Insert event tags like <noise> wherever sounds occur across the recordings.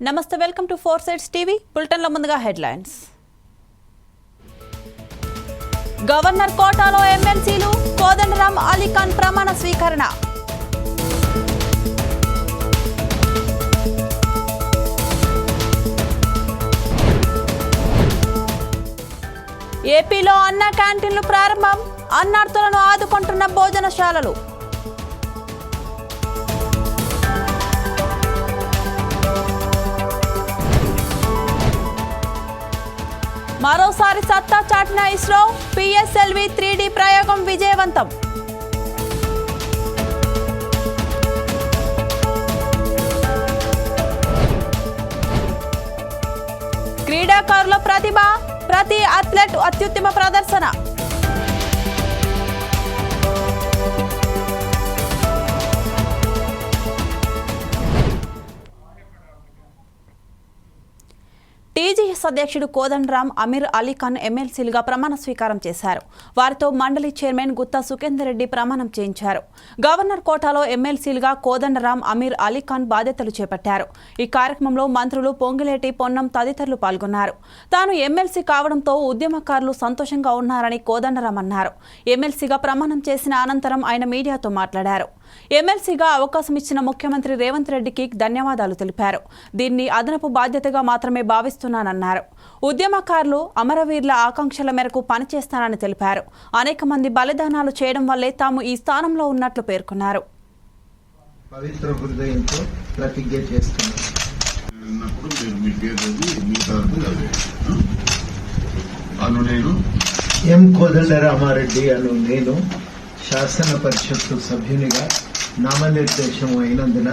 నమస్తే welcome to four sides TV బులెటిన్లో ముందుగా హెడ్లైన్స్. గవర్నర్ కోటాలో ఎమ్మెల్సీలు కోదండరాం అలీఖాన్ ప్రమాణ స్వీకరణ. ఏపీలో అన్న క్యాంటీన్లు ప్రారంభం అన్నార్థులను ఆదుకుంటున్న భోజనశాలలు. మరోసారి సత్తా చాటిన ఇస్రో పిఎస్ఎల్వి త్రీ ప్రయోగం విజయవంతం. క్రీడాకారుల ప్రతిభ ప్రతి అథ్లెట్ అత్యుత్తమ ప్రదర్శన. టీజీఎస్ అధ్యక్షుడు కోదండరాం అమీర్ అలీఖాన్ ఎమ్మెల్సీలుగా ప్రమాణ స్వీకారం చేశారు. వారితో మండలి చైర్మన్ గుత్తా సుఖేందర్ రెడ్డి ప్రమాణం చేయించారు. గవర్నర్ కోటాలో ఎమ్మెల్సీలుగా కోదండరాం అమీర్ అలీఖాన్ బాధ్యతలు చేపట్టారు. ఈ కార్యక్రమంలో మంత్రులు పొంగిలేటి పొన్నం తదితరులు పాల్గొన్నారు. తాను ఎమ్మెల్సీ కావడంతో ఉద్యమకారులు సంతోషంగా ఉన్నారని కోదండరాం అన్నారు. ఎమ్మెల్సీగా ప్రమాణం చేసిన అనంతరం ఆయన మీడియాతో మాట్లాడారు. ఎమ్మెల్సీగా అవకాశం ఇచ్చిన ముఖ్యమంత్రి రేవంత్ రెడ్డికి ధన్యవాదాలు తెలిపారు. దీన్ని అదనపు బాధ్యతగా మాత్రమే భావిస్తున్నానన్నారు. ఉద్యమకారులు అమరవీరుల ఆకాంక్షల మేరకు పనిచేస్తానని తెలిపారు. అనేక మంది బలిదానాలు చేయడం వల్లే తాము ఈ స్థానంలో ఉన్నట్లు పేర్కొన్నారు. పవిత్ర హృదయంతో ప్రతిజ్ఞ అను నేను ఎం కోదండరామారెడ్డి అను నేను శాసన పరిషత్తు సభ్యునిగా నామనిర్దేశం అయినందున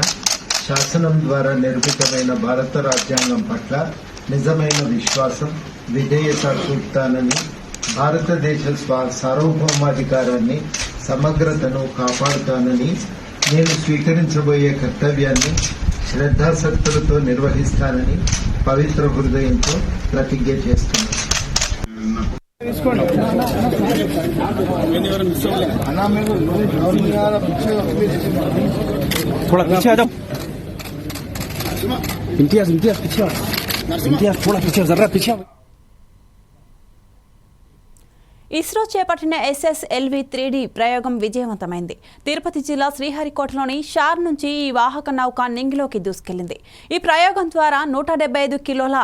శాసనం ద్వారా నిర్మితమైన భారత రాజ్యాంగం పట్ల నిజమైన విశ్వాసం విధేయత చూపుతానని భారతదేశ సార్వభౌమాధికారాన్ని సమగ్రతను కాపాడుతానని నేను స్వీకరించబోయే కర్తవ్యాన్ని శ్రద్దాశక్తులతో నిర్వహిస్తానని పవిత్ర హృదయంతో ప్రతిజ్ఞ చేస్తున్నాను. Mentira, por las pichas, de. ISRO చేపట్టిన ఎస్ఎస్ఎల్వి త్రీ ప్రయోగం విజయవంతమైంది. తిరుపతి జిల్లా శ్రీహరికోటలోని షార్ నుంచి ఈ వాహక నౌక నింగిలోకి దూసుకెళ్ళింది ఈ ప్రయోగం ద్వారా నూట డెబ్బై ఐదు కిలోల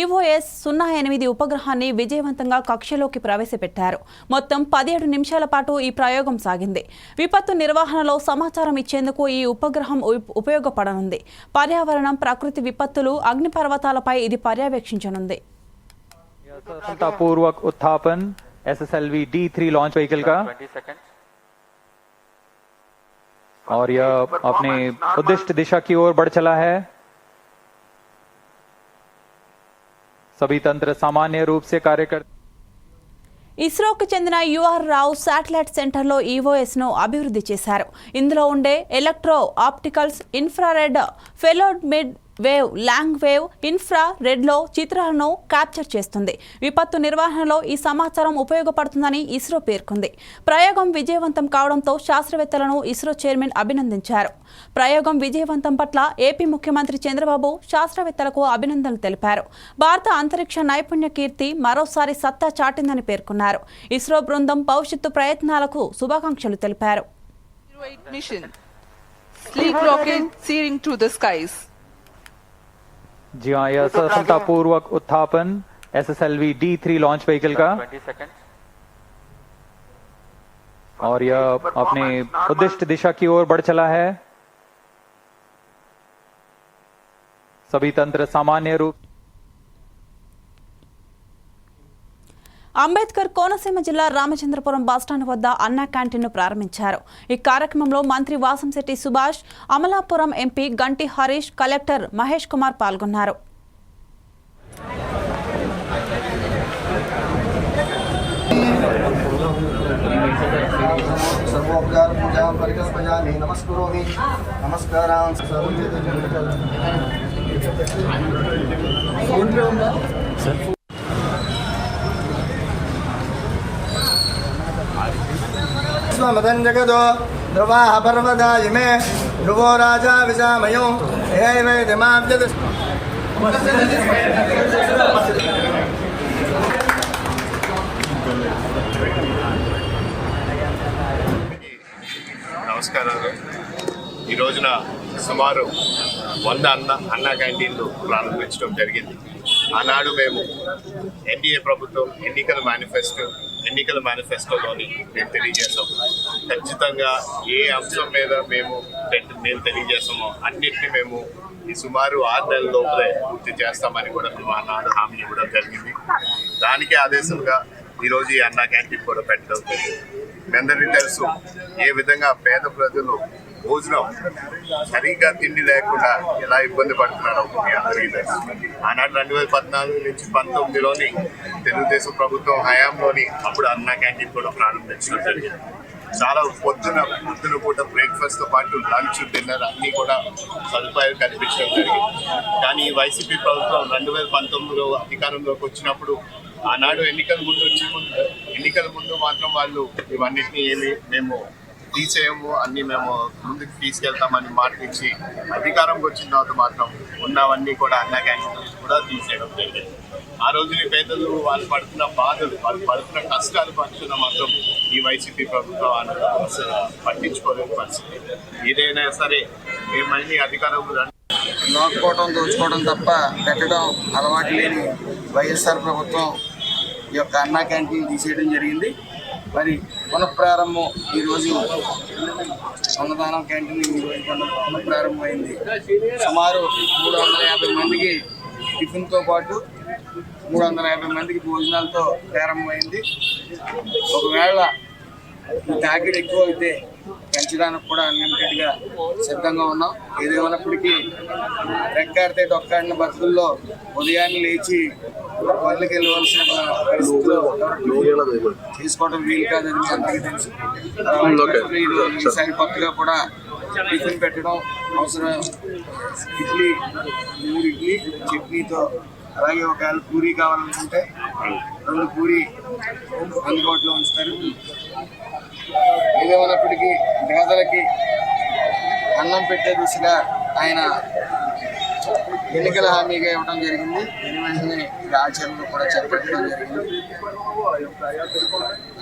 ఈఓఎస్ సున్నా ఎనిమిది ఉపగ్రహాన్ని విజయవంతంగా కక్షలోకి ప్రవేశపెట్టారు. మొత్తం పదిహేడు నిమిషాల పాటు ఈ ప్రయోగం సాగింది. విపత్తు నిర్వహణలో సమాచారం ఇచ్చేందుకు ఈ ఉపగ్రహం ఉపయోగపడనుంది. పర్యావరణం ప్రకృతి విపత్తులు అగ్నిపర్వతాలపై ఇది పర్యవేక్షించనుంది. सफलतापूर्वक उत्थापन SSLV D three launch vehicle का और यह अपने उद्दिष्ट दिशा की ओर बढ़ चला है सभी तंत्र सामान्य रूप से कार्य कर ఇస్రోకు చెందిన యుఆర్ రావు శాటిలైట్ సెంటర్లో ఈఓఎస్ ను అభివృద్ధి చేశారు ఇందులో ఉండే electro opticals infrared ఫెలోడ్ mid wave long wave infra రెడ్లో చిత్రాలను క్యాప్చర్ చేస్తుంది. విపత్తు నిర్వహణలో ఈ సమాచారం ఉపయోగపడుతుందని ఇస్రో పేర్కొంది. ప్రయోగం విజయవంతం కావడంతో శాస్త్రవేత్తలను ఇస్రో చైర్మన్ అభినందించారు. ప్రయోగం విజయవంతం పట్ల ఏపీ ముఖ్యమంత్రి చంద్రబాబు శాస్త్రవేత్తలకు అభినందనలు తెలిపారు. భారత అంతరిక్ష నైపుణ్య కీర్తి మరోసారి సత్తా చాటిందని పేర్కొన్నారు. ఇస్రో బృందం భవిష్యత్తు ప్రయత్నాలకు శుభాకాంక్షలు తెలిపారు. Sleek rocket searing through the skies. जी हाँ यह सफलतापूर्वक उत्थापन S S L V D three launch vehicle का। और यह अपने उद्दिष्ट दिशा की ओर बढ़ चला है। सभी तंत्र सामान्य रूप అంబేద్కర్ కోనసీమ జిల్లా రామచంద్రపురం బస్టాండ్ వద్ద అన్నా క్యాంటీన్ను ప్రారంభించారు. ఈ కార్యక్రమంలో మంత్రి వాసంశెట్టి సుభాష్ అమలాపురం ఎంపీ గంటి హరీష్ కలెక్టర్ మహేష్ కుమార్ పాల్గొన్నారు. पूजा परिकल्पयामि नमस्कुरोमि नमस्कारान् स्वमदन् जगदो ध्रुवाः पर्वदा इमे ध्रुवो राजा विशामयो एवैदमाब्जत् నమస్కారాలు ఈ రోజున సుమారు వంద అన్న అన్న క్యాంటీన్లు ప్రారంభించడం జరిగింది ఆనాడు మేము ఎన్డీఏ ప్రభుత్వం ఎన్నికల మేనిఫెస్టో ఎన్నికల మేనిఫెస్టోలోని మేము తెలియజేసాం ఖచ్చితంగా ఏ అంశం మీద మేము పెట్- మేము తెలియజేసామో అన్నిటిని మేము ఈ సుమారు ఆరు నెలల లోపలే పూర్తి చేస్తామని కూడా మేము ఆనాడు హామీ ఇవ్వడం జరిగింది. దానికి ఆదేశంగా ఈరోజు ఈ అన్న క్యాంటీన్ కూడా పెట్టడం జరిగింది. మీ అందరికీ తెలుసు ఏ విధంగా పేద ప్రజలు భోజనం సరిగ్గా తిండి లేకుండా ఎలా ఇబ్బంది పడుతున్నారో మీ అందరికీ తెలుసు. ఆనాడు రెండు వేల పద్నాలుగు నుంచి పంతొమ్మిదిలోని తెలుగుదేశం ప్రభుత్వం హయాంలోని అప్పుడు అన్న క్యాంటీన్ కూడా ప్రారంభించడం జరిగింది. చాలా పొద్దున పొద్దున పూట బ్రేక్ఫాస్ట్తో పాటు లంచ్ డిన్నర్ అన్నీ కూడా సదుపాయాలు కల్పించడం జరిగింది. కానీ వైసీపీ ప్రభుత్వం రెండు వేల పంతొమ్మిదిలో అధికారంలోకి వచ్చినప్పుడు ఆనాడు ఎన్నికల ముందు వచ్చే ముందు ఎన్నికల ముందు మాత్రం వాళ్ళు ఇవన్నిటిని ఏమి మేము తీసేయము అన్ని మేము ముందుకు తీసుకెళ్తామని మాట ఇచ్చి అధికారంకి వచ్చిన తర్వాత మాత్రం ఉన్నవన్నీ కూడా అన్న క్యాంటీన్ కూడా తీసేయడం జరిగింది. ఆ రోజు పేదలు వాళ్ళు పడుతున్న బాధలు వాళ్ళు పడుతున్న కష్టాలు పడుతున్న మాత్రం ఈ వైసీపీ ప్రభుత్వం అన్న- అసలు పట్టించుకోలేని పరిస్థితి. ఏదైనా సరే మేము మళ్ళీ అధికారంలో రండి దోచుకోవడం తప్ప పెట్టడం అలవాటు లేని వైఎస్ఆర్ ప్రభుత్వం ఈ యొక్క అన్నా క్యాంటీన్ తీసేయడం జరిగింది. మరి పునఃప్రారంభం ఈరోజు అన్నదానం క్యాంటీన్ ఈరోజు పునః- పునఃప్రారంభమైంది. సుమారు మూడు వందల యాభై మందికి టిఫిన్తో పాటు మూడు వందల యాభై మందికి భోజనాలతో ప్రారంభమైంది. ఒకవేళ ఈ తాకిడి ఎక్కువ అయితే పెంచడానికి కూడా అన్లిమిటెడ్ సిద్ధంగా ఉన్నాం. ఏదేమైనప్పటికీ రెక్కాడితే డొక్కాడిన బతుకుల్లో ఉదయాన్నే లేచి పనులకు వెళ్ళవలసిన పరిస్థితిలో తీసుకోవడం వీలు కాదని అందరికీ తెలుసు. ఇది- ఈసారి కొత్తగా కూడా టిఫిన్ పెట్టడం అవసరం. ఇడ్లీ మూడు ఇడ్లీ చట్నీతో. అలాగే ఒకవేళ పూరి కావాలనుకుంటే రెండు పూరి అందుబాటులో ఉంచుతారు. ఏదేమైనప్పటికీ పేదలకి అన్నం పెట్టే దిశగా ఆయన ఎన్నికల హామీగా ఇవ్వడం జరిగింది. దీని వెంటనే ఆచరణలో కూడా చేపట్టడం జరిగింది.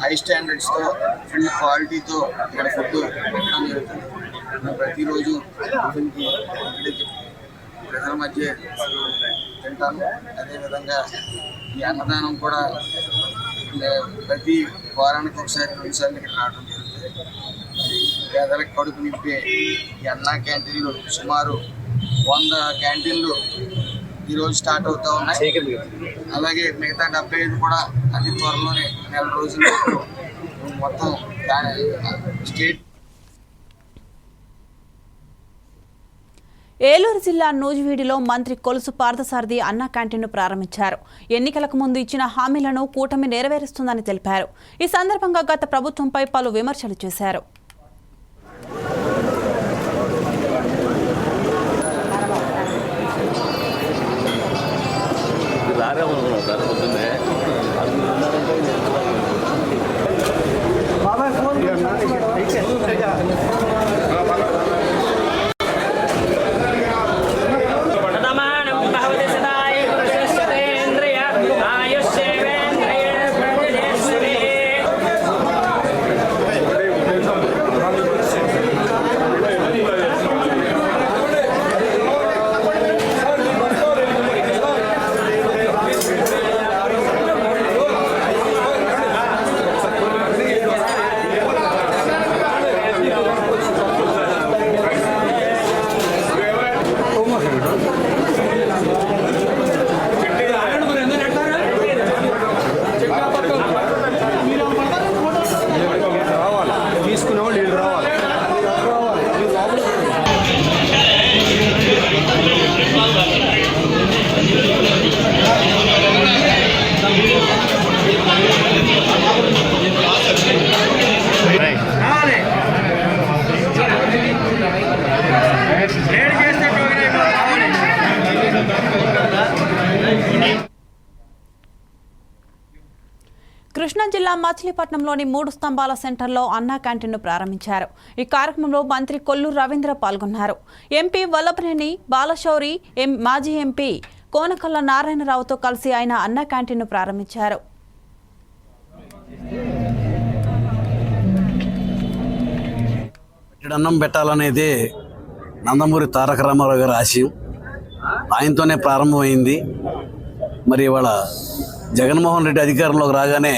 హై స్టాండర్డ్స్తో ఫుల్ క్వాలిటీతో ఇక్కడ ఫుడ్ పెట్టడం జరుగుతుంది. ప్రతిరోజు టిఫిన్కి ప్రజల మధ్య తింటాము. అదేవిధంగా ఈ అన్నదానం కూడా ప్రతి వారానికి ఒకసారి రెండుసార్లు ఇక్కడ రావడం జరుగుతుంది. పేదలకు కడుపు నింపే ఈ అన్నా క్యాంటీన్లు సుమారు వంద క్యాంటీన్లు ఈరోజు స్టార్ట్ అవుతా ఉన్నాయి. అలాగే మిగతా డెబ్బై ఐదు కూడా అతి త్వరలోనే నెల రోజుల్లో మొత్తం స్టేట్ ఏలూరు జిల్లా నూజివీడిలో మంత్రి కొలుసు పార్థసారథి అన్న క్యాంటీన్ను ప్రారంభించారు. ఎన్నికలకు ముందు ఇచ్చిన హామీలను కూటమి నెరవేరుస్తుందని తెలిపారు. ఈ సందర్భంగా గత ప్రభుత్వంపై పలు విమర్శలు చేశారు. కృష్ణా జిల్లా మచిలీపట్నంలోని మూడు స్తంభాల సెంటర్లో అన్నా క్యాంటీన్ను ప్రారంభించారు. ఈ కార్యక్రమంలో మంత్రి కొల్లు రవీంద్ర పాల్గొన్నారు. ఎంపీ వల్లభనేని బాలశౌరి ఎం మాజీ ఎంపీ కోనకల్ల నారాయణరావుతో కలిసి ఆయన అన్నా క్యాంటీన్ను ప్రారంభించారు. అన్నం పెట్టాలనేది నందమూరి తారక రామారావు గారి ఆశయం. ఆయనతోనే ప్రారంభమైంది. మరి ఇవాళ జగన్మోహన్ రెడ్డి అధికారంలోకి రాగానే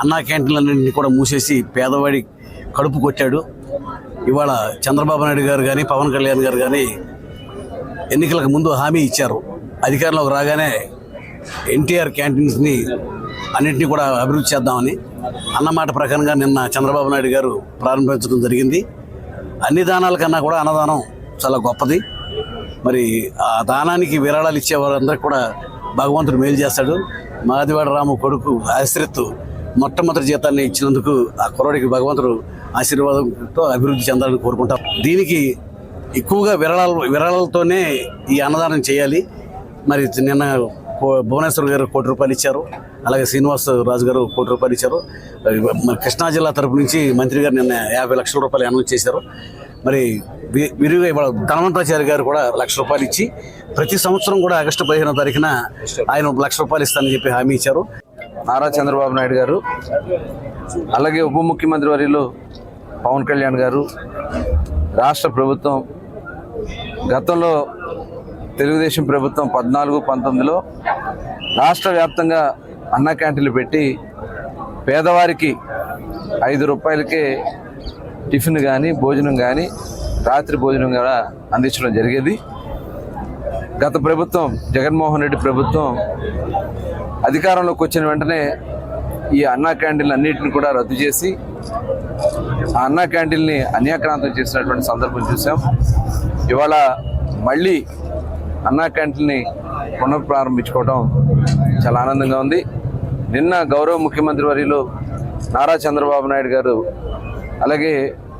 అన్నా క్యాంటీన్లన్నింటినీ కూడా మూసేసి పేదవాడి కడుపు కొట్టాడు. ఇవాళ చంద్రబాబు నాయుడు గారు కానీ పవన్ కళ్యాణ్ గారు కానీ ఎన్నికలకు ముందు హామీ ఇచ్చారు. అధికారంలోకి రాగానే ఎన్టీఆర్ క్యాంటీన్స్ని అన్నింటినీ కూడా అభివృద్ధి చేద్దామని అన్నమాట ప్రకారంగా నిన్న చంద్రబాబు నాయుడు గారు ప్రారంభించడం జరిగింది. అన్ని దానాల కన్నా కూడా అన్నదానం చాలా గొప్పది. మరి ఆ దానానికి విరాళాలు ఇచ్చే వారందరికీ కూడా భగవంతుడు మేలు చేస్తాడు. మాదివాడ రాము కొడుకు ఆశ్రిత్ మొట్టమొదటి జీతాన్ని ఇచ్చినందుకు ఆ కుర్రాడికి భగవంతుడు ఆశీర్వాదంతో అభివృద్ధి చెందాలని కోరుకుంటాం. దీనికి ఎక్కువగా విరాళాలు విరాళాలతోనే ఈ అన్నదానం చేయాలి. మరి నిన్న భువనేశ్వర్ గారు కోటి రూపాయలు ఇచ్చారు. అలాగే శ్రీనివాస్ రాజు గారు కోటి రూపాయలు ఇచ్చారు. మరి కృష్ణా జిల్లా తరపు నుంచి మంత్రి గారు నిన్న యాభై లక్షల రూపాయలు అనౌన్స్ చేశారు. మరి వి- విరివిగా ఇవాళ ధనవంతాచారి గారు కూడా లక్ష రూపాయలు ఇచ్చి ప్రతి సంవత్సరం కూడా ఆగస్టు పదిహేనో తారీఖున ఆయన లక్ష రూపాయలు ఇస్తానని చెప్పి హామీ ఇచ్చారు. నారా చంద్రబాబు నాయుడు గారు అలాగే ఉప ముఖ్యమంత్రి వర్యులు పవన్ కళ్యాణ్ గారు రాష్ట్ర ప్రభుత్వం గతంలో తెలుగుదేశం ప్రభుత్వం పద్నాలుగు పంతొమ్మిదిలో రాష్ట్ర వ్యాప్తంగా అన్న క్యాంటీన్లు పెట్టి పేదవారికి ఐదు రూపాయలకే టిఫిన్ కానీ భోజనం కానీ రాత్రి భోజనం కూడా అందించడం జరిగేది. గత ప్రభుత్వం జగన్మోహన్ రెడ్డి ప్రభుత్వం అధికారంలోకి వచ్చిన వెంటనే ఈ అన్నా క్యాంటీన్లు అన్నింటిని కూడా రద్దు చేసి ఆ అన్నా క్యాంటీన్ని అన్యాక్రాంతం చేసినటువంటి సందర్భం చూసాం. ఇవాళ మళ్ళీ అన్నా క్యాంటీన్ని పునఃప్రారంభించుకోవడం చాలా ఆనందంగా ఉంది. నిన్న గౌరవ ముఖ్యమంత్రి వర్యులు నారా చంద్రబాబు నాయుడు గారు అలాగే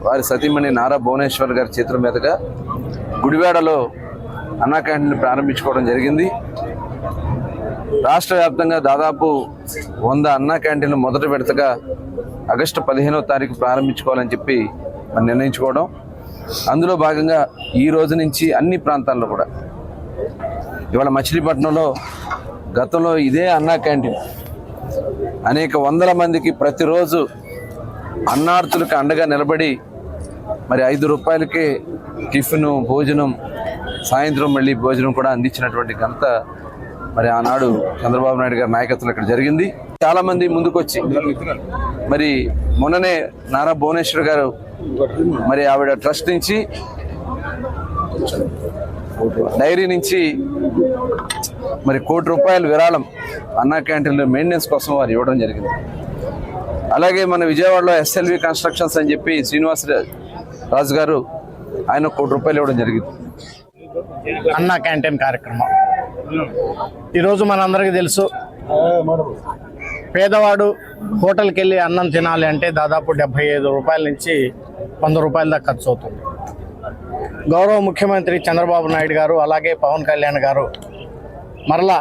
వారి సతీమణి నారా భువనేశ్వర్ గారి చేతుల మీదుగా గుడివాడలో అన్నా క్యాంటీన్ ప్రారంభించుకోవడం జరిగింది. రాష్ట్ర వ్యాప్తంగా దాదాపు వంద అన్నా క్యాంటీన్లు మొదటి విడతగా ఆగస్టు పదిహేనవ తారీఖు ప్రారంభించుకోవాలని చెప్పి మనం నిర్ణయించుకోవడం. అందులో భాగంగా ఈ రోజు నుంచి అన్ని ప్రాంతాల్లో కూడా ఇవాళ మచిలీపట్నంలో గతంలో ఇదే అన్నా క్యాంటీన్. అనేక వందల మందికి ప్రతిరోజు అన్నార్థులకు అండగా నిలబడి మరి ఐదు రూపాయలకే టిఫిన్ భోజనం సాయంత్రం మళ్ళీ భోజనం కూడా అందించినటువంటి ఘనత మరి ఆనాడు చంద్రబాబు నాయుడు గారి నాయకత్వంలో ఇక్కడ జరిగింది. చాలామంది ముందుకొచ్చి మరి మొన్ననే నారా భువనేశ్వర్ గారు మరి ఆవిడ ట్రస్ట్ నుంచి డైరీ నుంచి మరి కోటి రూపాయలు విరాళం అన్నా క్యాంటీన్లో మెయింటెనెన్స్ కోసం వారు ఇవ్వడం జరిగింది. అలాగే మన విజయవాడలో ఎస్ఎల్వి కన్స్ట్రక్షన్స్ అని చెప్పి శ్రీనివాస్ రాజు గారు ఆయన కోటి రూపాయలు ఇవ్వడం జరిగింది. అన్న క్యాంటీన్ కార్యక్రమం. ఈరోజు మనందరికీ తెలుసు పేదవాడు హోటల్కి వెళ్ళి అన్నం తినాలి అంటే దాదాపు డెబ్బై ఐదు రూపాయల నుంచి వంద రూపాయల దాకా ఖర్చు అవుతుంది. గౌరవ ముఖ్యమంత్రి చంద్రబాబు నాయుడు గారు అలాగే పవన్ కళ్యాణ్ గారు మరలా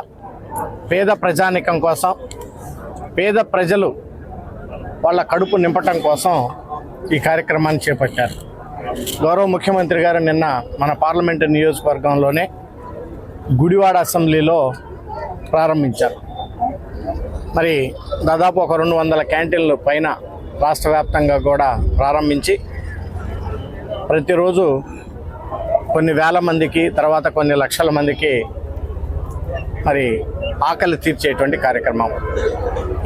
పేద ప్రజానికం కోసం పేద ప్రజలు వాళ్ళ కడుపు నింపటం కోసం ఈ కార్యక్రమాన్ని చేపట్టారు. గౌరవ ముఖ్యమంత్రి గారు నిన్న మన పార్లమెంటు నియోజకవర్గంలోనే గుడివాడ అసెంబ్లీలో ప్రారంభించారు. మరి దాదాపు ఒక రెండు వందల క్యాంటీన్లు పైన రాష్ట్ర వ్యాప్తంగా కూడా ప్రారంభించి ప్రతిరోజు కొన్ని వేల మందికి తర్వాత కొన్ని లక్షల మందికి మరి ఆకలి తీర్చేటువంటి కార్యక్రమం.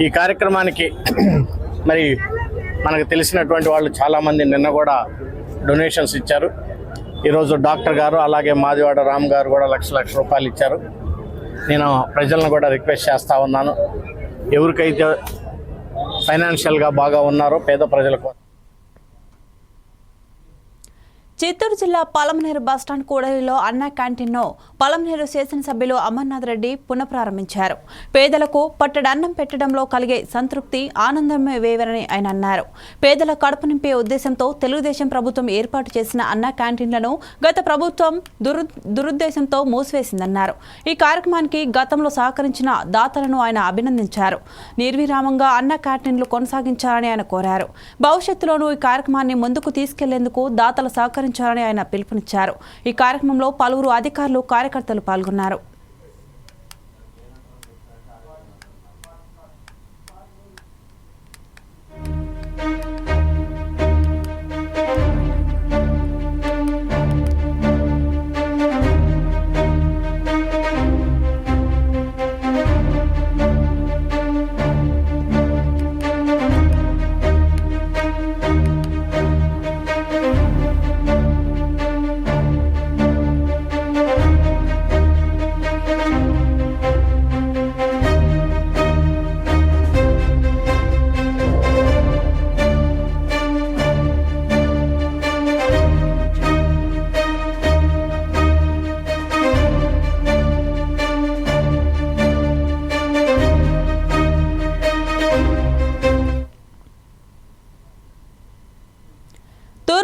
ఈ కార్యక్రమానికి <clears throat> మరి మనకు తెలిసినటువంటి వాళ్ళు చాలామంది నిన్న కూడా డొనేషన్స్ ఇచ్చారు. ఈరోజు డాక్టర్ గారు అలాగే మాదివాడ రామ్ గారు కూడా లక్ష లక్ష రూపాయలు ఇచ్చారు. నేను ప్రజలను కూడా రిక్వెస్ట్ చేస్తూ ఉన్నాను. ఎవరికైతే ఫైనాన్షియల్గా బాగా ఉన్నారో పేద ప్రజలకు చిత్తూరు జిల్లా పలమనేరు బస్టాండ్ కూడలిలో అన్న క్యాంటీన్ను పలమనేరు శాసనసభ్యులు అమర్నాథ్ రెడ్డి పునఃప్రారంభించారు. పేదలకు పట్టడన్నం పెట్టడంలో కలిగే సంతృప్తి ఆనందమే వేవరని ఆయన అన్నారు. పేదల కడుపు నింపే ఉద్దేశంతో తెలుగుదేశం ప్రభుత్వం ఏర్పాటు చేసిన అన్న క్యాంటీన్లను గత ప్రభుత్వం దురు దురుద్దేశంతో మూసివేసిందన్నారు. ఈ కార్యక్రమానికి గతంలో సహకరించిన దాతలను ఆయన అభినందించారు. నిర్విరామంగా అన్న క్యాంటీన్లు కొనసాగించాలని ఆయన కోరారు. భవిష్యత్తులోనూ ఈ కార్యక్రమాన్ని ముందుకు తీసుకెళ్ళేందుకు దాతలు సహకరించాలని ఆయన పిలుపునిచ్చారు. ఈ కార్యక్రమంలో పలువురు అధికారులు కార్యకర్తలు పాల్గొన్నారు.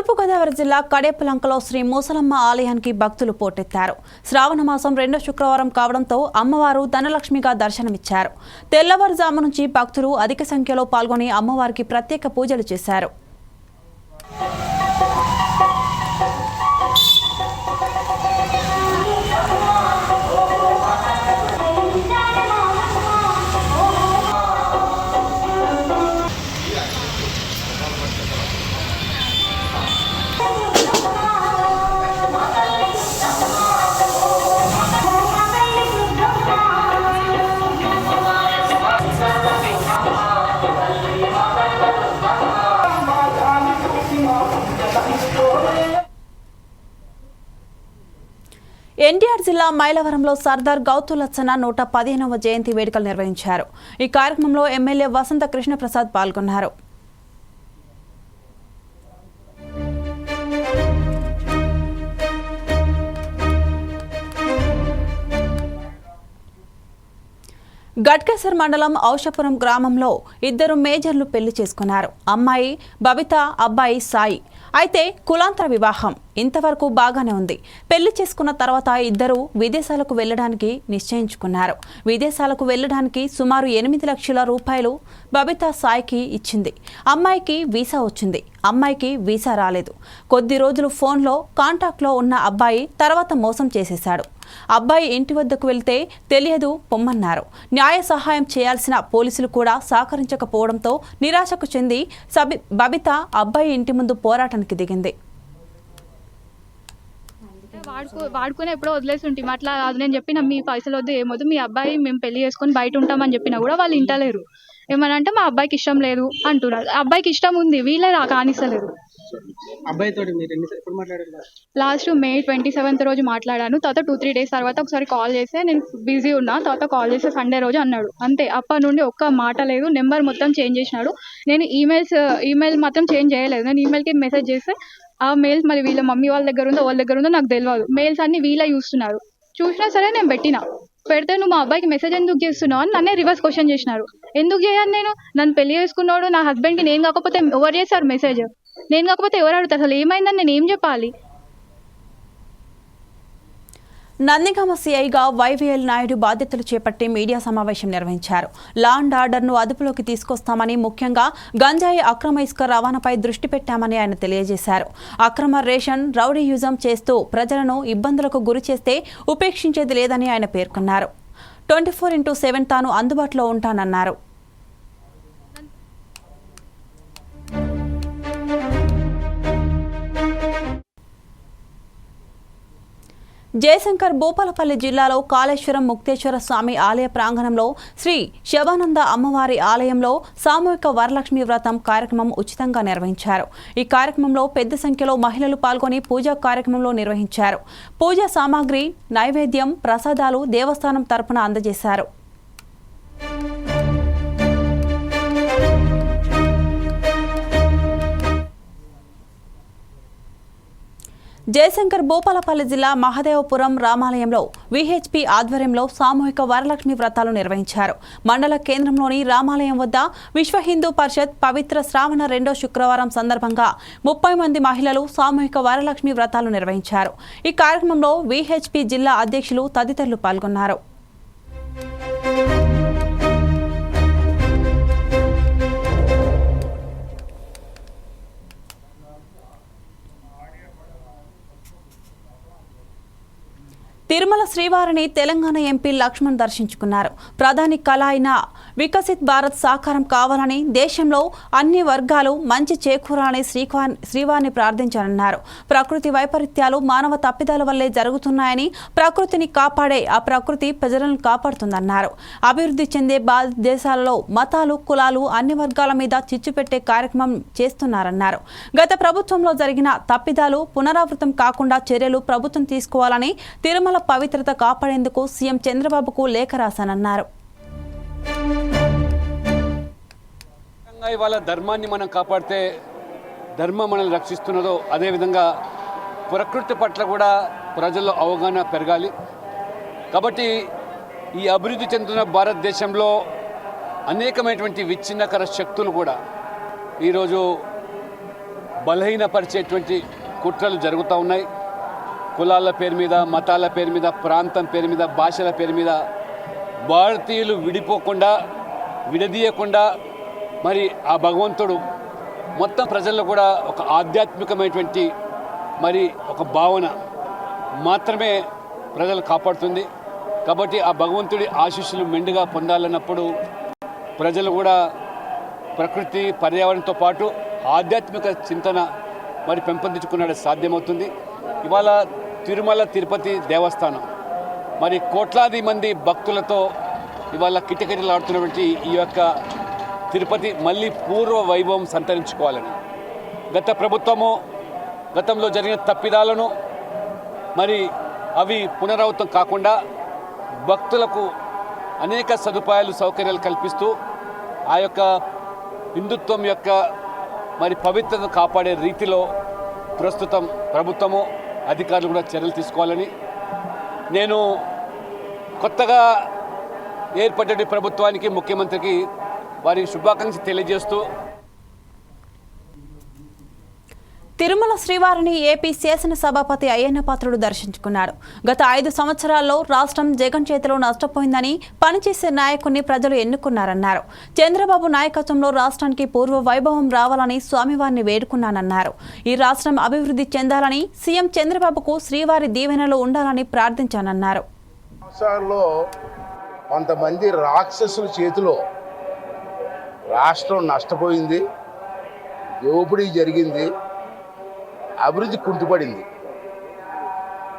తూర్పుగోదావరి జిల్లా కడేపలంకలో శ్రీ మూసలమ్మ ఆలయానికి భక్తులు పోటెత్తారు. శ్రావణ మాసం రెండో శుక్రవారం కావడంతో అమ్మవారు ధనలక్ష్మిగా దర్శనమిచ్చారు. తెల్లవారుజాము నుంచి భక్తులు అధిక సంఖ్యలో పాల్గొని అమ్మవారికి ప్రత్యేక పూజలు చేశారు. ఎన్టీఆర్ జిల్లా మైలవరంలో సర్దార్ గౌతులచ్చన నూట పదిహేనవ జయంతి వేడుకలు నిర్వహించారు. ఈ కార్యక్రమంలో ఎమ్మెల్యే వసంత కృష్ణప్రసాద్ పాల్గొన్నారు. గట్కేసర్ మండలం ఔషపురం గ్రామంలో ఇద్దరు మేజర్లు పెళ్ళి చేసుకున్నారు. అమ్మాయి బబిత అబ్బాయి సాయి. అయితే కులాంతర వివాహం ఇంతవరకు బాగానే ఉంది. పెళ్ళి చేసుకున్న తర్వాత ఇద్దరు విదేశాలకు వెళ్ళడానికి నిశ్చయించుకున్నారు. విదేశాలకు వెళ్ళడానికి సుమారు ఎనిమిది లక్షల రూపాయలు బబితా సాయికి ఇచ్చింది. అమ్మాయికి వీసా వచ్చింది. అమ్మాయికి వీసా రాలేదు. కొద్ది రోజులు ఫోన్లో కాంటాక్ట్లో ఉన్న అబ్బాయి తర్వాత మోసం చేసేశాడు. అబ్బాయి ఇంటి వద్దకు వెళ్తే తెలియదు పొమ్మన్నారు. న్యాయ సహాయం చేయాల్సిన పోలీసులు కూడా సహకరించకపోవడంతో నిరాశకు చెంది సబి బబిత అబ్బాయి ఇంటి ముందు పోరాటానికి దిగింది. వాడుకో వాడుకొని ఎప్పుడో వదిలేసి అట్లా కాదు. నేను చెప్పిన మీ పైసలు వద్దు ఏమొద్దు మీ అబ్బాయి మేము పెళ్ళి చేసుకొని బయట ఉంటామని చెప్పినా కూడా వాళ్ళు ఇంటలేరు. ఏమనంటే మా అబ్బాయికి ఇష్టం లేదు అంటున్నారు. అబ్బాయికి ఇష్టం ఉంది వీళ్ళే రా కానిస్తలేరు. అబ్బాయితో మీరు ఎన్ని ఎప్పుడు మాట్లాడారు లాస్ట్ మే ట్వంటీ సెవెంత్ రోజు మాట్లాడాను. తర్వాత టూ త్రీ డేస్ తర్వాత ఒకసారి కాల్ చేస్తే నేను బిజీ ఉన్నా. తర్వాత కాల్ చేస్తే సండే రోజు అన్నాడు. అంతే. అప్పటి నుండి ఒక్క మాట లేదు. నెంబర్ మొత్తం చేంజ్ చేసినాడు. నేను ఈమెయిల్స్ ఈమెయిల్ మాత్రం చేంజ్ చేయలేదు. నేను ఈమెయిల్కి మెసేజ్ చేస్తే ఆ మెయిల్స్ మరి వీళ్ళ మమ్మీ వాళ్ళ దగ్గర ఉందో వాళ్ళ దగ్గర ఉందో నాకు తెలియదు మెయిల్స్ అన్ని వీళ్ళే చూస్తున్నారు. చూసినా సరే నేను పెట్టిన. పెడితే నువ్వు మా అబ్బాయికి మెసేజ్ ఎందుకు చేస్తున్నావు అని నన్నే రివర్స్ క్వశ్చన్ చేసినారు. ఎందుకు చేయను నేను? నన్ను పెళ్ళి చేసుకున్నాడు నా హస్బెండ్కి నేను కాకపోతే ఎవరు చేశారు మెసేజ్? నేను కాకపోతే ఎవరు అడుగుతారు? అసలు ఏమైందని నేను ఏం చెప్పాలి? నందిగామ సీఐగా వైవిఎల్ నాయుడు బాధ్యతలు చేపట్టి మీడియా సమావేశం నిర్వహించారు. లా అండ్ ఆర్డర్ను అదుపులోకి తీసుకొస్తామని ముఖ్యంగా గంజాయి అక్రమ ఇసుక రవాణాపై దృష్టి పెట్టామని ఆయన తెలియజేశారు. అక్రమ రేషన్ రౌడీయుజం చేస్తూ ప్రజలను ఇబ్బందులకు గురి చేస్తే ఉపేక్షించేది లేదని ఆయన పేర్కొన్నారు. ట్వంటీ ఫోర్ ఇంటూ సెవెన్ తాను అందుబాటులో ఉంటానన్నారు. జయశంకర్ భూపాలపల్లి జిల్లాలో కాళేశ్వరం ముక్తేశ్వర స్వామి ఆలయ ప్రాంగణంలో శ్రీ శివానంద అమ్మవారి ఆలయంలో సామూహిక వరలక్ష్మి వ్రతం కార్యక్రమం ఉచితంగా నిర్వహించారు. ఈ కార్యక్రమంలో పెద్ద సంఖ్యలో మహిళలు పాల్గొని పూజా కార్యక్రమంలో నిర్వహించారు. పూజా సామాగ్రి నైవేద్యం ప్రసాదాలు దేవస్థానం తరపున అందజేశారు. జయశంకర్ భూపాలపల్లి జిల్లా మహదేవపురం రామాలయంలో విహెచ్పి ఆధ్వర్యంలో సామూహిక వరలక్ష్మి వ్రతాలు నిర్వహించారు. మండల కేంద్రంలోని రామాలయం వద్ద విశ్వ హిందూ పరిషత్ పవిత్ర శ్రావణ రెండో శుక్రవారం సందర్భంగా ముప్పై మంది మహిళలు సామూహిక వరలక్ష్మి వ్రతాలు నిర్వహించారు. ఈ కార్యక్రమంలో విహెచ్పి జిల్లా అధ్యక్షులు తదితరులు పాల్గొన్నారు. తిరుమల శ్రీవారిని తెలంగాణ ఎంపీ లక్ష్మణ్ దర్శించుకున్నారు. ప్రధాని కళ అయిన వికసిత్ భారత్ సాకారం కావాలని దేశంలో అన్ని వర్గాలు మంచి చేకూరాలని శ్రీవా శ్రీవారిని ప్రార్థించారన్నారు. ప్రకృతి వైపరీత్యాలు మానవ తప్పిదాల వల్లే జరుగుతున్నాయని ప్రకృతిని కాపాడే ఆ ప్రకృతి ప్రజలను కాపాడుతుందన్నారు. అభివృద్ధి చెందే దేశాలలో మతాలు కులాలు అన్ని వర్గాల మీద చిచ్చు పెట్టే కార్యక్రమం చేస్తున్నారన్నారు. గత ప్రభుత్వంలో జరిగిన తప్పిదాలు పునరావృతం కాకుండా చర్యలు ప్రభుత్వం తీసుకోవాలని తిరుమల పవిత్రత కాపాడేందుకు సీఎం చంద్రబాబుకు లేఖ రాశానన్నారు. విధంగా ఇవాళ ధర్మాన్ని మనం కాపాడితే ధర్మం మనల్ని రక్షిస్తున్నదో అదేవిధంగా ప్రకృతి పట్ల కూడా ప్రజల్లో అవగాహన పెరగాలి. కాబట్టి ఈ అభివృద్ధి చెందుతున్న భారతదేశంలో అనేకమైనటువంటి విచ్ఛిన్నకర శక్తులు కూడా ఈరోజు బలహీనపరిచేటువంటి కుట్రలు జరుగుతూ ఉన్నాయి. కులాల పేరు మీద మతాల పేరు మీద ప్రాంతం పేరు మీద భాషల పేరు మీద భారతీయులు విడిపోకుండా విడదీయకుండా మరి ఆ భగవంతుడు మొత్తం ప్రజల్లో కూడా ఒక ఆధ్యాత్మికమైనటువంటి మరి ఒక భావన మాత్రమే ప్రజలు కాపాడుతుంది. కాబట్టి ఆ భగవంతుడి ఆశీస్సులు మెండుగా పొందాలన్నప్పుడు ప్రజలు కూడా ప్రకృతి పర్యావరణంతో పాటు ఆధ్యాత్మిక చింతన మరి పెంపొందించుకున్నది సాధ్యమవుతుంది. ఇవాళ తిరుమల తిరుపతి దేవస్థానం. మరి కోట్లాది మంది భక్తులతో ఇవాళ కిటకిటలాడుతున్నటువంటి ఈ యొక్క తిరుపతి మళ్ళీ పూర్వ వైభవం సంతరించుకోవాలని. గత ప్రభుత్వము గతంలో జరిగిన తప్పిదాలను మరి అవి పునరావృతం కాకుండా భక్తులకు అనేక సదుపాయాలు సౌకర్యాలు కల్పిస్తూ ఆ యొక్క హిందుత్వం యొక్క మరి పవిత్రతను కాపాడే రీతిలో ప్రస్తుతం ప్రభుత్వము అధికారులు కూడా చర్యలు తీసుకోవాలని నేను కొత్తగా ఏర్పడ్డ ప్రభుత్వానికి ముఖ్యమంత్రికి వారి శుభాకాంక్ష తెలియజేస్తూ తిరుమల శ్రీవారిని ఏపీ శాసనసభాపతి అయ్యన్న పాత్రుడు దర్శించుకున్నాడు. గత ఐదు సంవత్సరాల్లో రాష్ట్రం జగన్ చేతిలో నష్టపోయిందని పనిచేసే నాయకుడిని ప్రజలు ఎన్నుకున్నారన్నారు. చంద్రబాబు నాయకత్వంలో రాష్ట్రానికి పూర్వ వైభవం రావాలని స్వామివారిని వేడుకున్నానన్నారు. ఈ రాష్ట్రం అభివృద్ధి చెందాలని సీఎం చంద్రబాబుకు శ్రీవారి దీవెనలు ఉండాలని ప్రార్థించానన్నారు. కొంతమంది రాక్షసుల చేతిలో రాష్ట్రం నష్టపోయింది దోపిడీ జరిగింది. అభివృద్ధి కుంటుపడింది.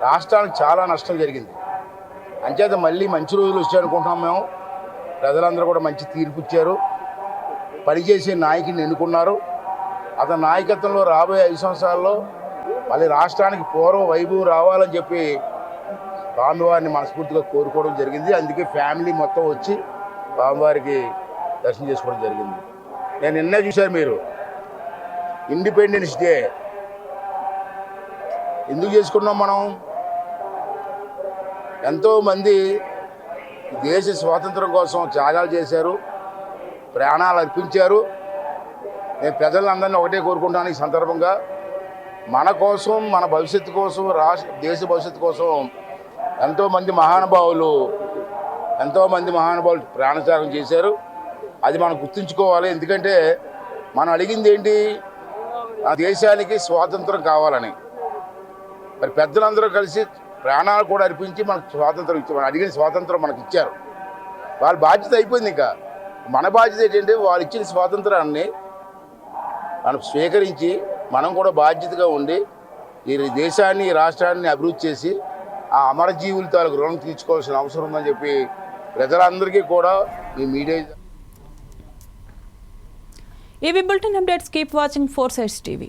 రాష్ట్రానికి చాలా నష్టం జరిగింది. అంచేత మళ్ళీ మంచి రోజులు వచ్చాయనుకుంటున్నాం మేము. ప్రజలందరూ కూడా మంచి తీర్పు ఇచ్చారు. పనిచేసే నాయకుడిని ఎన్నుకున్నారు. అతని నాయకత్వంలో రాబోయే ఐదు సంవత్సరాల్లో మళ్ళీ రాష్ట్రానికి పూర్వ వైభవం రావాలని చెప్పి స్వామివారిని మనస్ఫూర్తిగా కోరుకోవడం జరిగింది. అందుకే ఫ్యామిలీ మొత్తం వచ్చి స్వామివారికి దర్శనం చేసుకోవడం జరిగింది. నేను నిన్నే చూశాను మీరు. ఇండిపెండెన్స్ డే ఎందుకు చేసుకున్నాం మనం? ఎంతోమంది దేశ స్వాతంత్రం కోసం త్యాగాలు చేశారు ప్రాణాలు అర్పించారు. నేను ప్రజలందరినీ ఒకటే కోరుకుంటాను ఈ సందర్భంగా. మన కోసం మన భవిష్యత్తు కోసం రాష్ట్ర దేశ భవిష్యత్తు కోసం ఎంతోమంది మహానుభావులు ఎంతోమంది మహానుభావులు ప్రాణత్యాగం చేశారు. అది మనం గుర్తుంచుకోవాలి. ఎందుకంటే మనం అడిగింది ఏంటి? ఆ దేశానికి స్వాతంత్రం కావాలని. మరి పెద్దలందరూ కలిసి ప్రాణాలు కూడా అర్పించి మనకు స్వాతంత్రం ఇచ్చారు అడిగిన స్వాతంత్రం మనకి ఇచ్చారు. వాళ్ళ బాధ్యత అయిపోయింది ఇంకా. మన బాధ్యత ఏంటంటే వాళ్ళు ఇచ్చిన స్వాతంత్రాన్ని మనం స్వీకరించి మనం కూడా బాధ్యతగా ఉండి ఈ దేశాన్ని ఈ రాష్ట్రాన్ని అభివృద్ధి చేసి ఆ అమరజీవుల తాలూకు రుణం తీర్చుకోవాల్సిన అవసరం ఉందని చెప్పి ప్రజలందరికీ కూడా ఈ మీడియా ఇవి bulletin updates. Keep watching four sides TV.